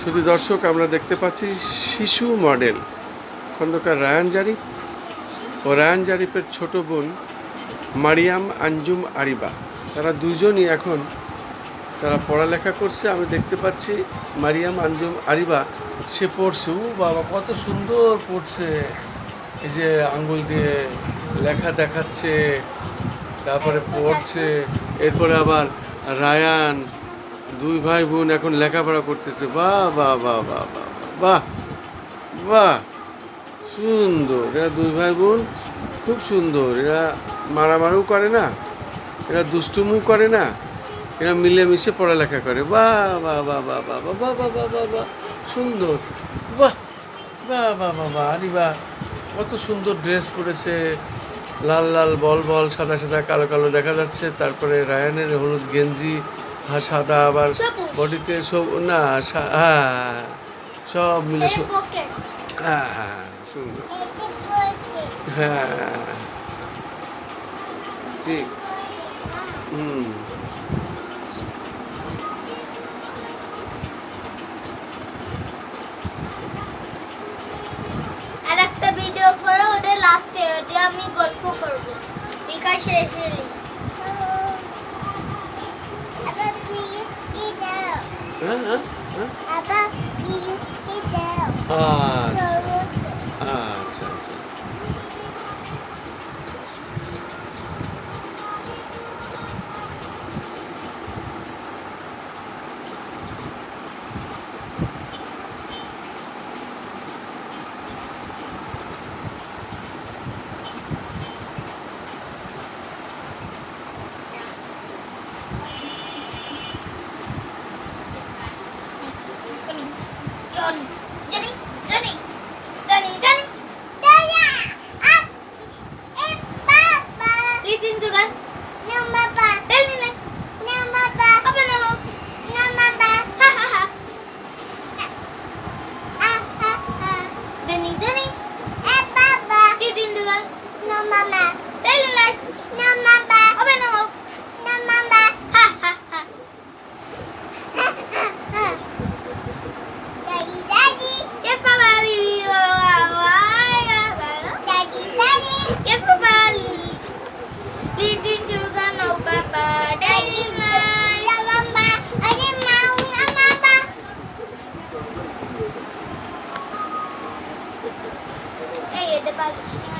শুধু দর্শক, আমরা দেখতে পাচ্ছি শিশু মডেল, খন্দকার রায়ান জারিফ ও রায়ান জারিফের ছোট বোন মারিয়াম আঞ্জুম আরিবা। তারা দুজনই এখন তারা পড়ালেখা করছে। আমি দেখতে পাচ্ছি মারিয়াম আঞ্জুম আরিবা, সে পড়ছে। ও বাবা, কত সুন্দর পড়ছে। এই যে আঙ্গুল দিয়ে লেখা দেখাচ্ছে, তারপরে পড়ছে, এরপরে আবার রায়ান দুই ভাই বোন এখন লেখাপড়া করতেছে বাহ বাহ বাহ বাহ বাহ বাহ বাহ সুন্দর এরা দুই ভাই বোন খুব সুন্দর এরা মারামারিও করে না এরা দুষ্টুমু করে না এরা মিলেমিশে পড়ালেখা করে বাহ বাহ বাহ বাহ বাহ বাহ বাহ বাহ বাহ বাহ সুন্দর বাহ বাহ বাহ বাহ বাহ আরে বাহ কত সুন্দর ড্রেস পরেছে লাল লাল বল বল সাদা সাদা কালো কালো দেখা যাচ্ছে তারপরে রায়ানের হলুদ গেঞ্জি হ্যাঁ সাদা আবার বডিতে সব না হ্যাঁ সব মিলে সব- হ্যাঁ হ্যাঁ সুন্দর। হ্যাঁ ঠিক। হুম। আর একটা ভিডিও করে ওটা লাস্টে ওটা আমি গল্প করব। বিকাশে এসে Hã? Hã? Hã? A. Ah. Johnny, Johnny, Johnny, Johnny, Johnny. And Papa. Listen to God. No, Papa. The bus.